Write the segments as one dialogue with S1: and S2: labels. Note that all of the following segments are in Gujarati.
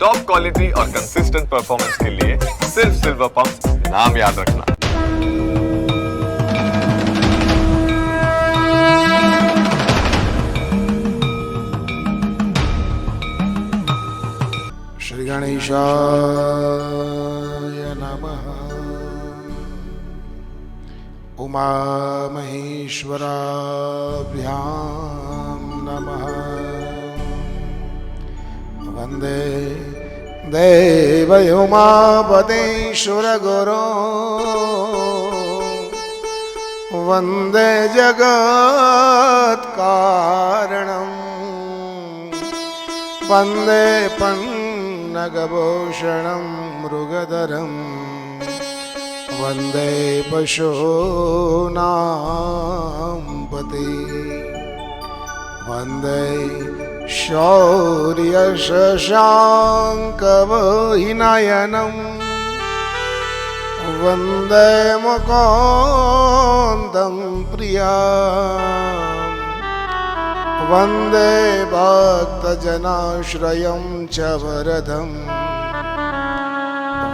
S1: टॉप क्वालिटी और कंसिस्टेंट परफॉर्मेंस के लिए सिर्फ़ सिल्वर पंप नाम याद रखना।
S2: श्रीगणेशाय नमः। उमामहेश्वराभ्यां नमः। वंदे देवयुमापतेश्वरगुरो वन्दे जगत्कारणम् वन्दे पन्नगभूषणं मृगधरं वन्दे पशूनां पते वन्दे शौर्यशशाङ्कवहिनयनं वन्दे मुकोन्दं प्रिया। वन्दे भक्तजनाश्रयं च वरदम्।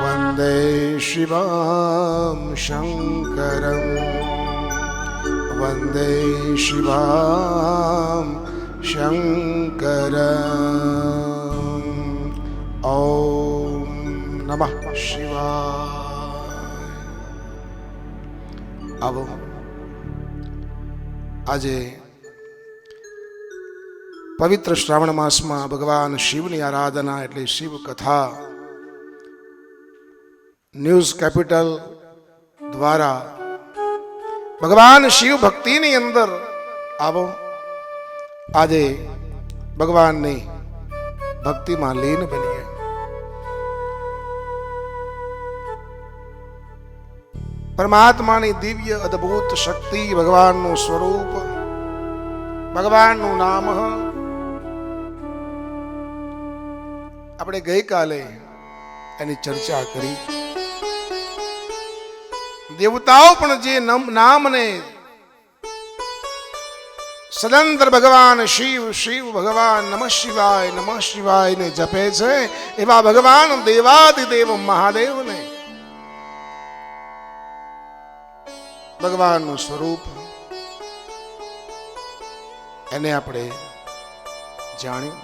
S2: वन्दे शिवां शङ्करम्। वन्दे शिवां शङ्करम् ॐ नमः શિવાય આવો આજે પવિત્ર શ્રાવણ માસમાં ભગવાન શિવની આરાધના એટલે શિવ કથા ન્યૂઝ કેપિટલ દ્વારા ભગવાન શિવ ભક્તિની અંદર આવો આજે ભગવાનની ભક્તિમાં લીન બનીએ. પરમાત્માની દિવ્ય અદ્ભુત શક્તિ ભગવાનનું સ્વરૂપ, ભગવાનનું નામ. આપણે ગઈકાલે એની ચર્ચા કરી. દેવતાઓ પણ જે નામને સદંતર ભગવાન શિવ શિવ ભગવાન નમઃ શિવાય નમઃ શિવાય ને જપે છે. એવા ભગવાન દેવાદિદેવ મહાદેવને. ભગવાનનું સ્વરૂપ એને આપણે જાણ્યું.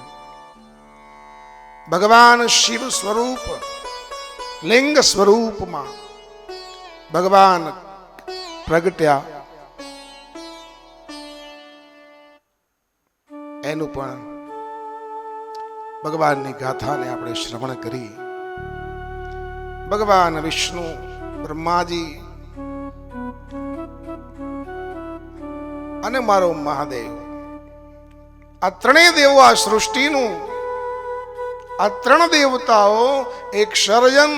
S2: ભગવાન શિવ સ્વરૂપ, લિંગ સ્વરૂપમાં ભગવાન પ્રગટ્યા. એનું પણ ભગવાનની ગાથાને આપણે શ્રવણ કરી. ભગવાન વિષ્ણુ, બ્રહ્માજી અને મારો મહાદેવ. આ ત્રણેય દેવો આ સૃષ્ટિનું, આ ત્રણ દેવતાઓ એક સર્જન,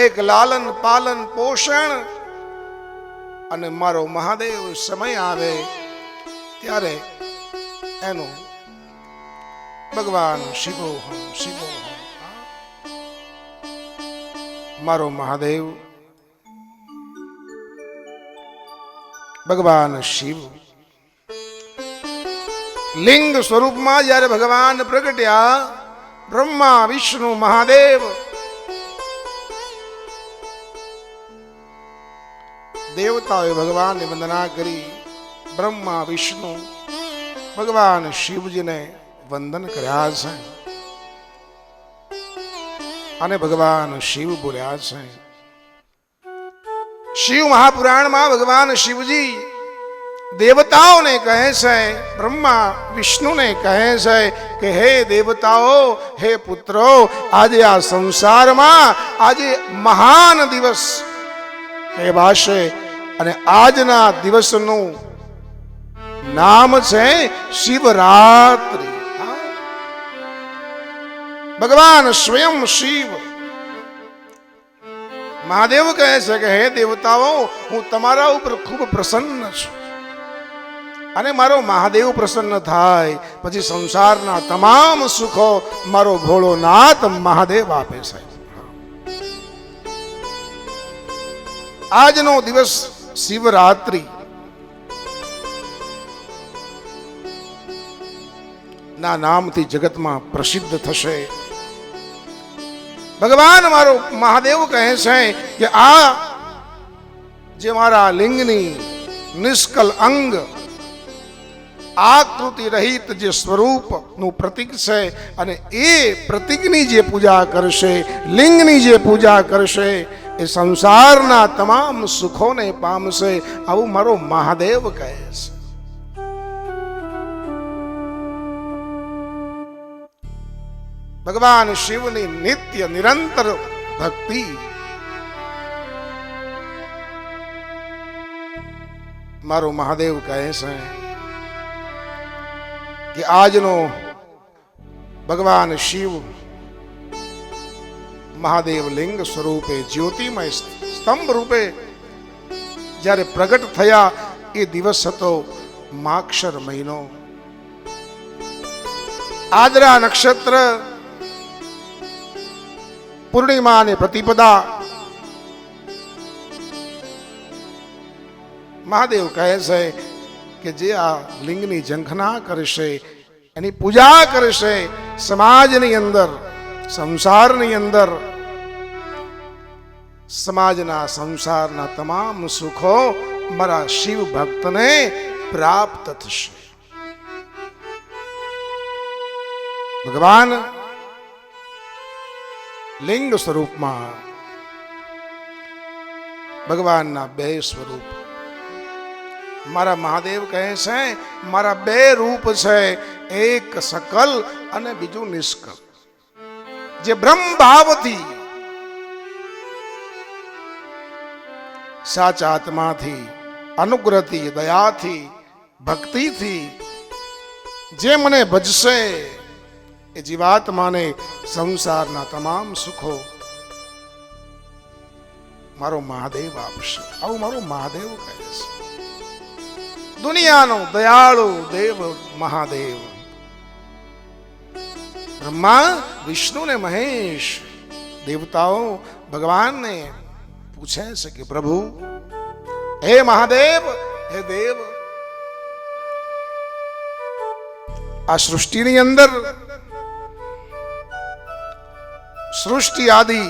S2: એક લાલન પાલન પોષણ અને મારો મહાદેવ સમય આવે ત્યારે એનો. ભગવાન શિવોહમ શિવોહમ શિવો. હમ મારો મહાદેવ. ભગવાન શિવ. લિંગ સ્વરૂપમાં જ્યારે ભગવાન પ્રગટ્યા, બ્રહ્મા, વિષ્ણુ, મહાદેવ. દેવતાઓએ ભગવાનની વંદના કરી, બ્રહ્મા, વિષ્ણુ ભગવાન શિવજીને વંદન કર્યા છે. અને ભગવાન શિવ બોલ્યા છે. શિવ મહાપુરાણમાં ભગવાન શિવજી દેવતાઓને કહે છે, બ્રહ્મા વિષ્ણુને કહે છે કે હે દેવતાઓ, હે પુત્રો, આજે આ સંસારમાં આજે મહાન દિવસ કહેવાશે અને આજના દિવસનું નામ છે શિવરાત્રિ. ભગવાન સ્વયં શિવ. મહાદેવ કહે છે કે, હે દેવતાઓ, હું તમારા ઉપર ખૂબ પ્રસન્ન છું. અને મારો મહાદેવ પ્રસન્ન થાય. પછી સંસારના તમામ સુખો મારો ભોળોનાથ મહાદેવ આપે છે. આજનો દિવસ શિવરાત્રિ. ના નામથી જગતમાં પ્રસિદ્ધ થશે. ભગવાન મારો મહાદેવ કહે છે કે આ જે મારા લિંગની નિષ્કલ અંગ, આકૃતિ રહિત જે સ્વરૂપનું પ્રતીક છે અને એ પ્રતીકની જે પૂજા કરશે, લિંગની જે પૂજા કરશે, એ સંસારના તમામ સુખોને પામશે, આવું મારો મહાદેવ કહે છે. ભગવાન શિવની નિત્ય નિરંતર ભક્તિ મારો મહાદેવ કહે છે કે આજનો ભગવાન શિવ મહાદેવ લિંગ સ્વરૂપે જ્યોતિમય સ્તંભ રૂપે જ્યારે પ્રગટ થયા એ દિવસ હતો માક્ષર મહિનો આદરા નક્ષત્ર પૂર્ણિમા અને પ્રતિપદા. મહાદેવ કહે છે કે જે આ લિંગની ઝંખના કરશે, એની પૂજા કરશે, સમાજની અંદર, સંસારની અંદર, સમાજના સંસારના તમામ સુખો મારા શિવ ભક્તને પ્રાપ્ત થશે. ભગવાન લિંગ સ્વરૂપમાં ભગવાનના બે સ્વરૂપ. મારા મહાદેવ કહે છે, મારા બે રૂપ છે, એક સકલ અને બીજું નિષ્કલ. જે બ્રહ્મ ભાવથી સાચા આત્માથી, અનુગ્રહથી, દયાથી, ભક્તિથી જે મને ભજશે એ જીવાત્માને સંસારના તમામ સુખો મારો મહાદેવ આપશે. આવું મારો મહાદેવ કહે છે. દુનિયાનો દયાળુ દેવ મહાદેવ. બ્રહ્મા, વિષ્ણુ ને મહેશ દેવતાઓ ભગવાનને પૂછે છે કે, પ્રભુ, હે મહાદેવ, હે દેવ, આ સૃષ્ટિની અંદર સૃષ્ટિ આદિ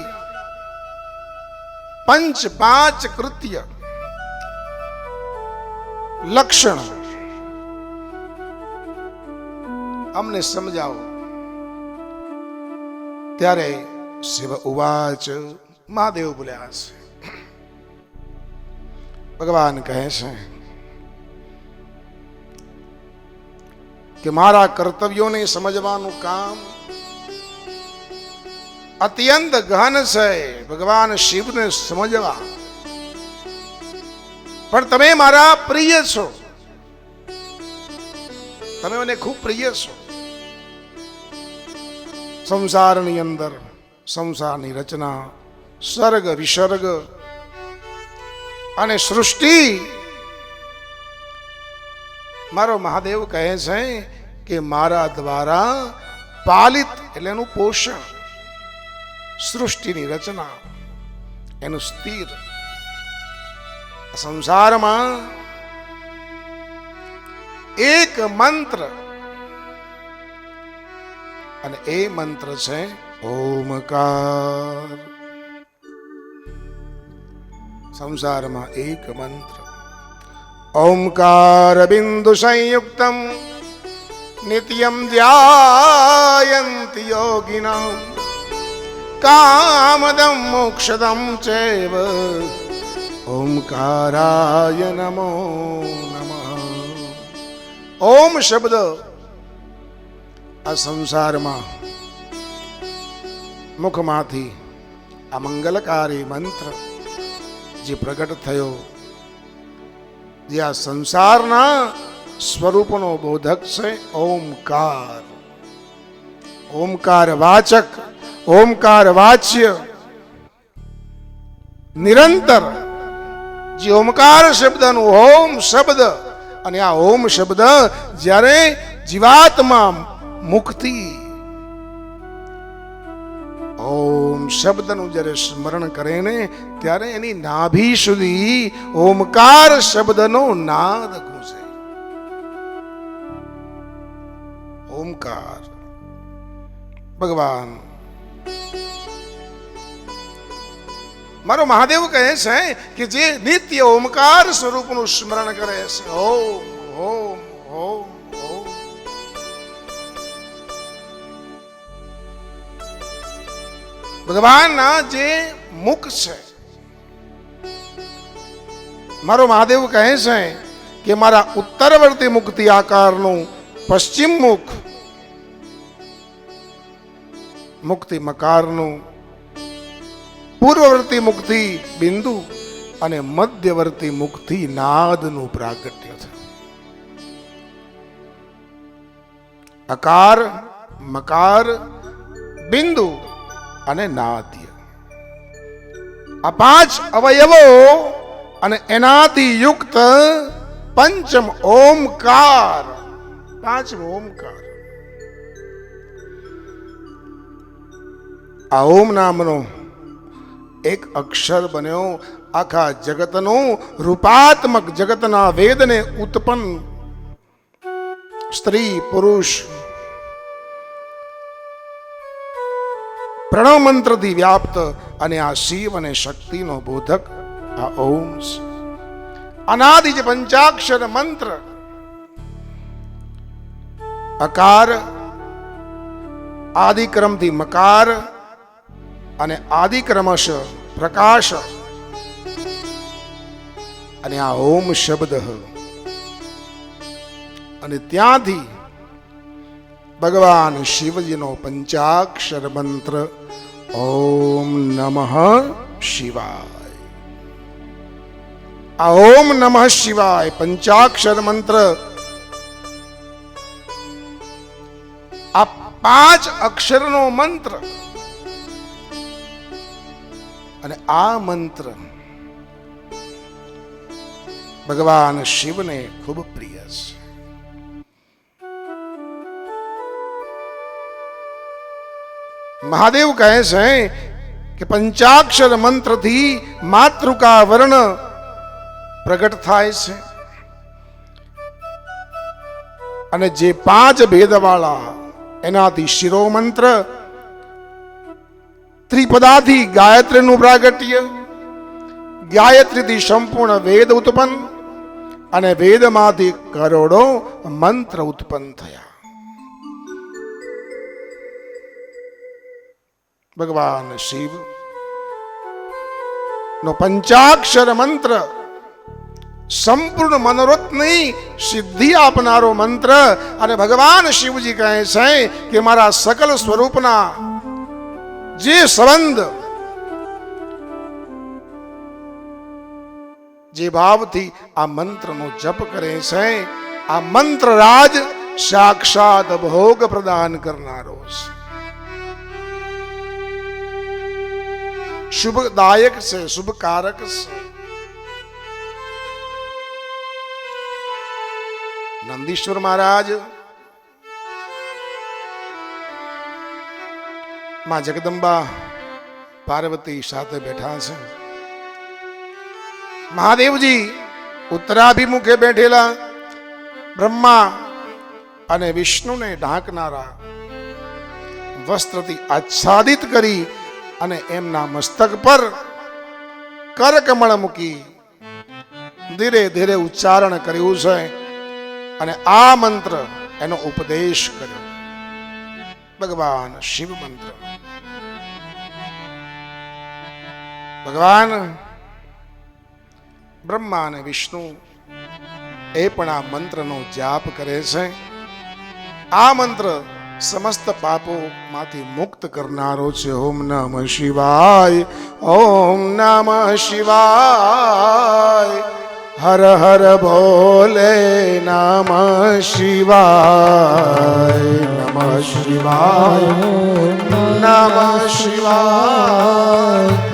S2: પંચ પાંચ કૃત્ય. લક્ષણ. અમને સમજાવો. ત્યારે શિવ ઉવાચ મહાદેવ બોલ્યા છે ભગવાન કહે છે કે મારા કર્તવ્યોને સમજવાનું કામ અત્યંત ઘન છે. ભગવાન શિવને સમજવા. પણ તમે મારા પ્રિય છો. તમે મને ખૂબ પ્રિય છો. સંસારની અંદર, સંસારની રચના સર્ગ વિસર્ગ અને સૃષ્ટિ. મારો મહાદેવ કહે છે કે મારા દ્વારા પાલિત એટલે એનું પોષણ. સૃષ્ટિની રચના, એનું સ્થિર સંસારમાં એક મંત્ર. અને એ મંત્ર છે ઓમકાર. સંસારમાં એક મંત્ર. ઓમકાર બિંદુ સંયુક્તમ, નિત્યમ ધ્યાયંતિ યોગિના કામદમ મોક્ષદમ ચૈવ ઓમકારાય નમો નમઃ ઓમ શબ્દ આ સંસારમાં મુખમાંથી આ મંગલકારી મંત્ર જે પ્રગટ થયો જે આ સંસારના સ્વરૂપનો બોધક છે ઓમકાર ઓમકાર વાચક ઓમકાર વાચ્ય. નિરંતર જે ઓમકાર શબ્દનું ઓમ શબ્દ અને આ ઓમ શબ્દ જ્યારે જીવાત્મા મુક્તિ. ઓમ શબ્દનું જ્યારે સ્મરણ કરે ને ત્યારે એની નાભી સુધી ઓમકાર શબ્દનો નાદ ગુંજે ઓમકાર. ભગવાન મારો મહાદેવ કહે છે કે જે નિત્ય ઓમકાર સ્વરૂપનું સ્મરણ કરે છે. ઓમ ઓમ ઓમ ઓમ. ભગવાનના જે મુખ છે, મારો મહાદેવ કહે છે કે મારા ઉત્તરવર્તી મુક્તિ આકારનું પશ્ચિમ મુખ મુક્તિ મકારનું પૂર્વવર્તી મુક્તિ બિંદુ અને મધ્યવર્તી મુક્તિ નાદનું પ્રાગટ્ય છે. અકાર, મકાર, બિંદુ અને નાદ્ય. આ પાંચ અવયવો અને એનાથી યુક્ત પંચમ ઓમકાર, પાંચમ ઓમકાર. આ ઓમ નામનો એક અક્ષર બન્યો આખા જગતનું, રૂપાત્મક જગતના વેદને ઉત્પન્ન. સ્ત્રી, પુરુષ. પ્રણવ મંત્રથી વ્યાપ્ત અને આ શિવ અને શક્તિનો બોધક, આ ઓમ. અનાદિ જે પંચાક્ષર મંત્ર. અકાર આદિક્રમથી મકાર અને આદિક્રમશ પ્રકાશ. અને આ ઓમ શબ્દ. અને ત્યાંથી ભગવાન શિવજીનો પંચાક્ષર મંત્ર, ઓમ નમઃ શિવાય. આ ઓમ નમઃ શિવાય પંચાક્ષર મંત્ર. આ પાંચ અક્ષરનો મંત્ર અને આ મંત્ર ભગવાન શિવને ખૂબ પ્રિય છે. મહાદેવ કહે છે કે પંચાક્ષર મંત્રથી માતૃકા વર્ણ પ્રગટ થાય છે. અને જે પાંચ ભેદવાળા એનાથી શિરોમંત્ર ત્રિપદાથી ગાયત્રીનું પ્રાગટ્ય. ગાયત્રીથી સંપૂર્ણ વેદ ઉત્પન્ન અને વેદમાંથી કરોડો મંત્ર ઉત્પન્ન થયા. ભગવાન શિવ નો પંચાક્ષર મંત્ર, સંપૂર્ણ મનોરથની સિદ્ધિ આપનારો મંત્ર અને ભગવાન શિવજી કહે છે કે મારા સકલ સ્વરૂપના જે સંબંધ જે ભાવથી આ મંત્રનો જપ કરે છે, આ મંત્ર રાજ સાક્ષાત ભોગ પ્રદાન કરનારો છે. શુભદાયક છે, શુભકારક છે. નંદીશ્વર મહારાજ માં જગદંબા પાર્વતી સાથે બેઠા છે. મહાદેવજી ઉત્તરાભિમુખે બેઠેલા, બ્રહ્મા અને વિષ્ણુને ઢાંકનારા, વસ્ત્રથી આચ્છાદિત કરી અને એમના મસ્તક પર કરકમળ મૂકી ધીરે ધીરે ઉચ્ચારણ કર્યું છે અને આ મંત્ર એનો ઉપદેશ કર્યો. ભગવાન શિવ મંત્ર. ભગવાન, બ્રહ્મા અને વિષ્ણુ એ પણ આ મંત્રનો જાપ કરે છે. આ મંત્ર સમસ્ત પાપો માંથી મુક્ત કરનારો છે. ઓમ નમ શિવાય, ઓમ નમ શિવાય. હર હર ભોલે નમ શિવાય. નમ શિવાય નમ શિવાય.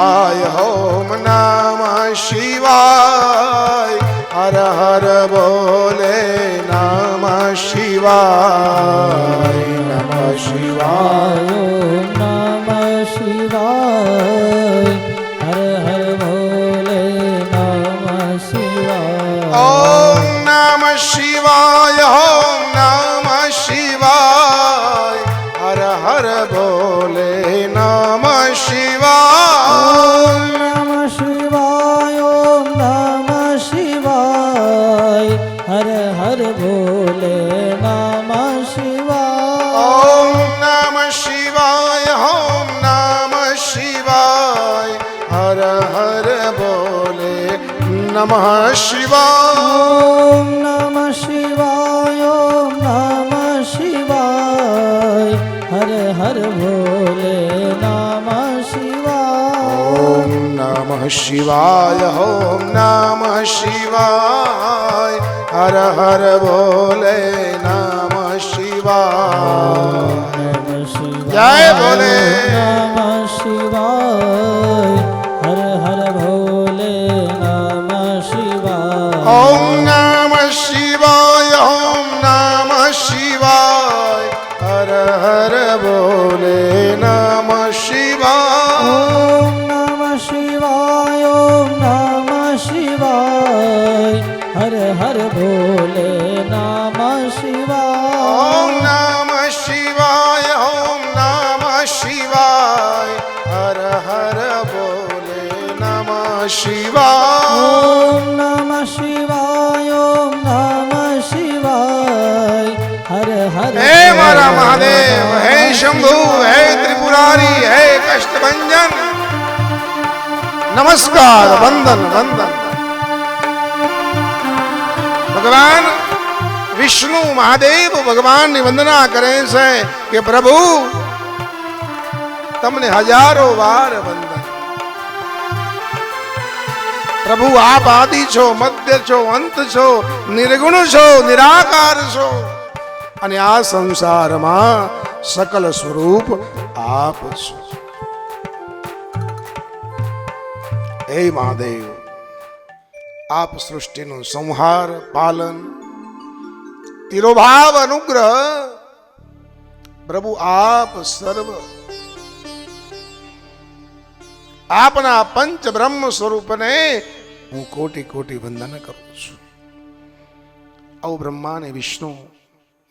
S2: શિવાય ઓમ નમ શિવાય હર હર બોલે નમ શિવાય નમ શિવાય
S3: નમઃ શિવાય
S2: ઓમ નમ શિવાય
S3: ઓમ નમ શિવાય હર હર ભોલે નમ શિવાય
S2: ઓમ નમઃ શિવાય ઓમ નમઃ શિવાય હર હર ભોલે નમઃ શિવાય જય ભોલે.
S3: નમ શિવાય
S2: મારા મહાદેવ હે શંભુ હે ત્રિપુરારી હે કષ્ટભંજન નમસ્કાર વંદન વંદન ભગવાન વિષ્ણુ મહાદેવ ભગવાનની વંદના કરે છે કે પ્રભુ તમને હજારો વાર વંદન પ્રભુ આપ આદિ છો મધ્ય છો અંત છો નિર્ગુણ છો નિરાકાર છો અને આ સંસારમાં સકલ સ્વરૂપ આપ છો. હે મહાદેવ, આપ સૃષ્ટિનું સંહાર, પાલન, તિરોભાવ અનુગ્રહ પ્રભુ આપ સર્વ. આપના પંચ બ્રહ્મ સ્વરૂપને હું કોટી કોટી વંદન કરું છું. આવું બ્રહ્માને વિષ્ણુ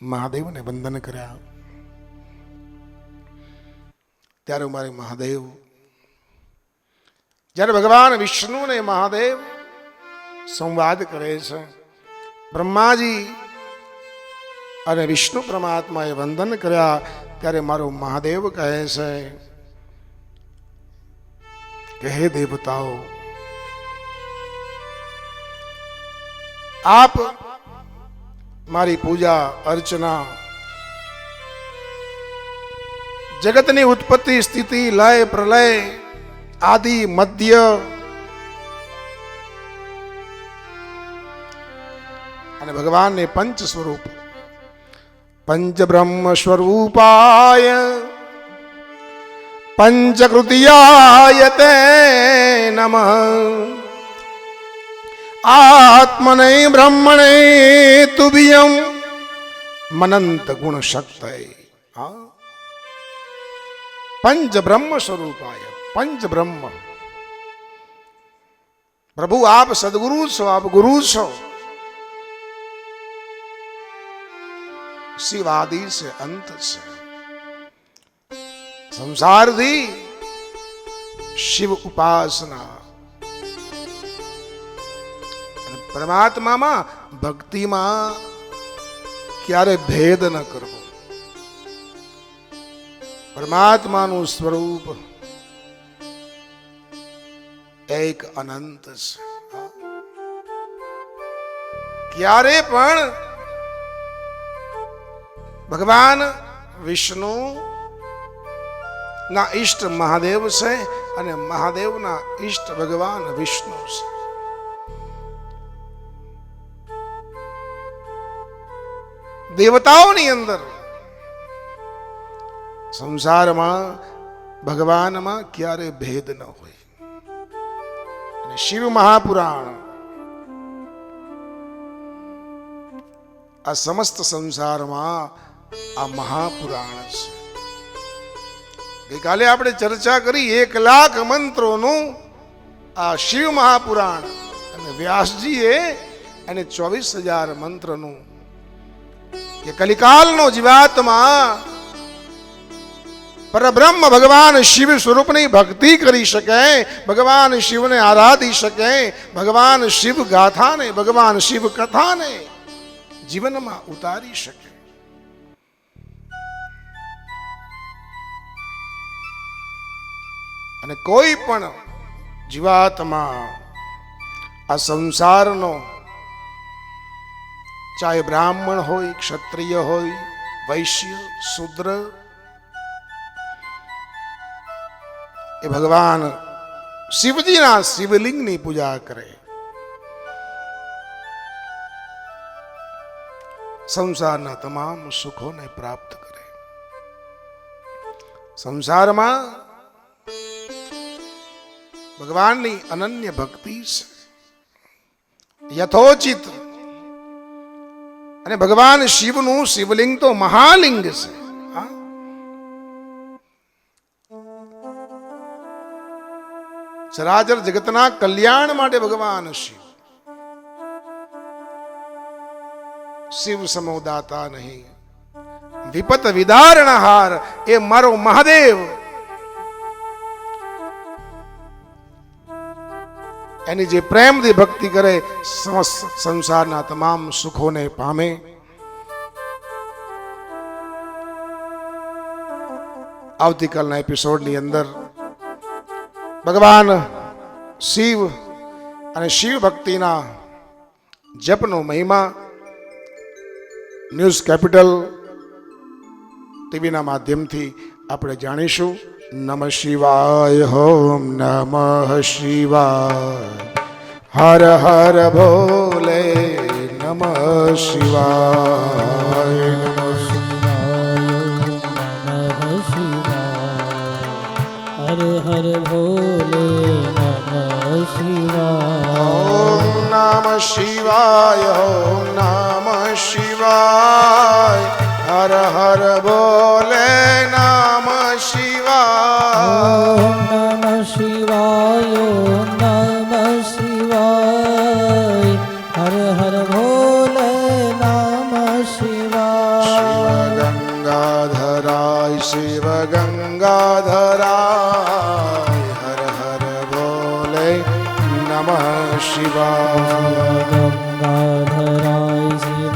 S2: મહાદેવને વંદન કર્યા. ત્યારે મારે મહાદેવ, જ્યારે ભગવાન વિષ્ણુને મહાદેવ સંવાદ કરે છે, બ્રહ્માજી અને વિષ્ણુ પરમાત્માએ વંદન કર્યા, ત્યારે મારો મહાદેવ કહે છે, કે હે દેવતાઓ, આપ મારી પૂજા, અર્ચના. જગતની ઉત્પત્તિ, સ્થિતિ, લય, પ્રલય, આદિ, મધ્ય. અને ભગવાનને પંચ સ્વરૂપ. પંચ બ્રહ્મ સ્વરૂપાય, પંચકૃતિયાય તે નમઃ. આત્મને બ્રહ્મણે તુભિયમ મનંત ગુણ શક્તય પંચ બ્રહ્મ સ્વરૂપાય પંચ બ્રહ્મ પ્રભુ આપ સદગુરુ છો આપ ગુરુ છો શિવાદિ છે અંત છે સંસારથી શિવ ઉપાસના પરમાત્મામાં ભક્તિમાં ક્યારે ભેદ ન કરવો. પરમાત્માનું સ્વરૂપ એક અનંત છે. ક્યારે પણ ભગવાન વિષ્ણુ ના ઈષ્ટ મહાદેવ છે અને મહાદેવના ઈષ્ટ ભગવાન વિષ્ણુ છે. દેવતાઓની અંદર. સંસારમાં ભગવાનમાં ક્યારે ભેદ ન હોય. અને શિવ મહાપુરાણ આ સમસ્ત સંસારમાં આ મહાપુરાણ છે. ગઈકાલે આપણે ચર્ચા કરી એક લાખ મંત્રોનું આ શિવ મહાપુરાણ. અને વ્યાસજીએ અને ચોવીસ હજાર મંત્રનું કે કલિકાલનો જીવાત્મા પરબ્રહ્મ ભગવાન શિવ સ્વરૂપની ભક્તિ કરી શકે, ભગવાન શિવને આરાધી શકે, ભગવાન શિવ ગાથાને, ભગવાન શિવ કથાને જીવનમાં ઉતારી શકે. અને કોઈ પણ જીવાત્મા આ સંસારનો ચાહે બ્રાહ્મણ હોય ક્ષત્રિય હોય વૈશ્ય શુદ્ર એ ભગવાન શિવજીના શિવલિંગની પૂજા કરે સંસારના તમામ સુખોને પ્રાપ્ત કરે સંસારમાં ભગવાનની અનન્ય ભક્તિ છે યથોચિત અને ભગવાન શિવનું શિવલિંગ તો મહાલિંગ છે? ચરાચર જગતના કલ્યાણ માટે ભગવાન શિવ. શિવ સમોદાતા નહીં. વિપત વિદારણહાર એ મારો મહાદેવ. એની જે પ્રેમથી ભક્તિ કરે, સમસ્ત સંસારના તમામ સુખોને પામે. આવતીકાલના એપિસોડની અંદર ભગવાન શિવ અને શિવ ભક્તિના જપનો મહિમા, ન્યૂઝ કેપિટલ ટીવીના માધ્યમથી આપણે જાણીશું. નમ શિવાય હોમ નમ શિવાય હર હર ભોલે નમ શિવાય
S3: હર હર ભોલે નમઃ શિવાય
S2: ઓમ નમ શિવાય ઓમ નમ શિવાય હર હર બોલે નમ શિવાય
S3: ઓમ નમઃ શિવાય ઓમ નમઃ શિવાય હર હર ભોલે નમઃ શિવાય
S2: ગંગાધરાય શિવ ગંગાધરાય હર હર બોલે નમ શિવાય
S3: ગંગાધરાય શિવ